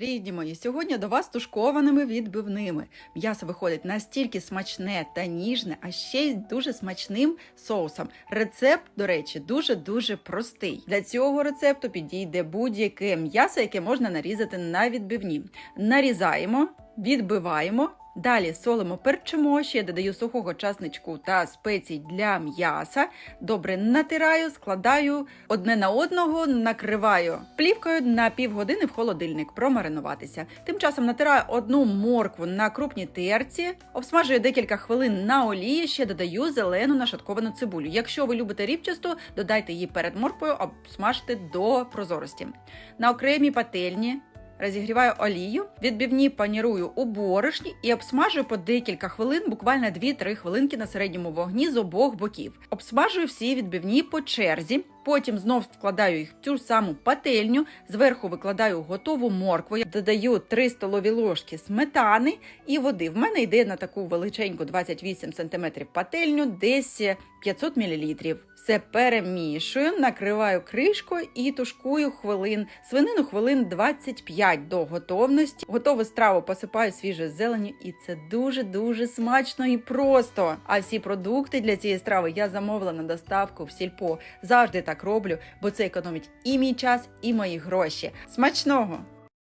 Рідні мої, сьогодні до вас тушкованими відбивними. М'ясо виходить настільки смачне та ніжне, а ще й дуже смачним соусом. Рецепт, до речі, дуже-дуже простий. Для цього рецепту підійде будь-яке м'ясо, яке можна нарізати на відбивні. Нарізаємо, відбиваємо. Далі солимо, перчимо, ще додаю сухого часничку та спецій для м'яса. Добре натираю, складаю одне на одного, накриваю плівкою на півгодини в холодильник промаринуватися. Тим часом натираю одну моркву на крупній терці, обсмажую декілька хвилин на олії, ще додаю зелену нашатковану цибулю. Якщо ви любите рібчасту, додайте її перед морквою, обсмажте до прозорості. На окремій пательні Розігріваю олію, відбивні панірую у борошні і обсмажую по декілька хвилин, буквально 2-3 хвилинки на середньому вогні з обох боків. Обсмажую всі відбивні по черзі. Потім знов вкладаю їх в цю саму пательню, зверху викладаю готову моркву, додаю 3 столові ложки сметани і води. В мене йде на таку величеньку 28 см пательню, десь 500 мл. Все перемішую, накриваю кришкою і тушкую хвилин, свинину хвилин 25 до готовності. Готову страву посипаю свіжою зеленню, і це дуже-дуже смачно і просто. А всі продукти для цієї страви я замовила на доставку в сільпо. Завжди так роблю, бо це економить і мій час, і мої гроші. Смачного!